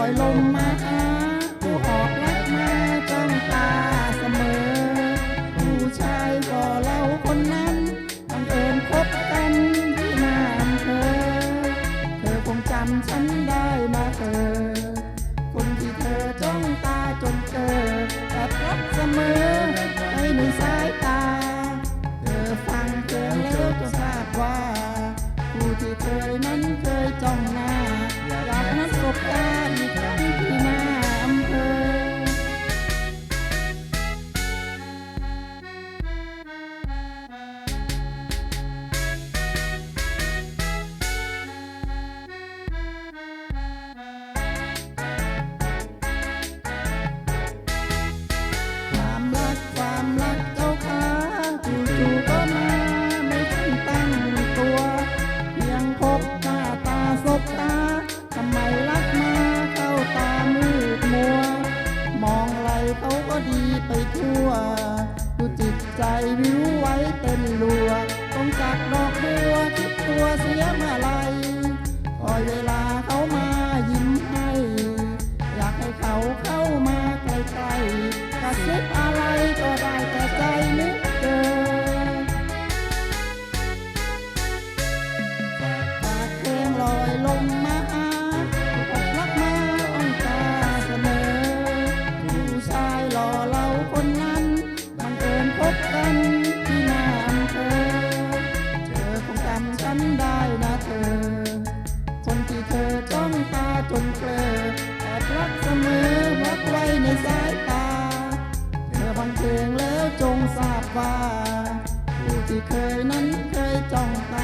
อยลมมาหาผู้ออกรักมาจ้องตาเสมอ ผู้ชายก็เราคนนั้นบังเอิญพบกันที่หน้าอำเภอเธอคงจำฉันได้นะเธอ คนที่เธอจ้องตาจนเกิดแอบรักเสมอไว้ในสายตา เธอฟังเธอแล้วจะทราบว่า ผู้ที่เคยนั้นเคยจ้องหน้า อยากนัดสบตาอีกครั้งที่ ก็ดีไปทั่ว ดูจิตใจวิวไว้เต้นรัวต้องจัก เคยนั้นเคยจ้องตา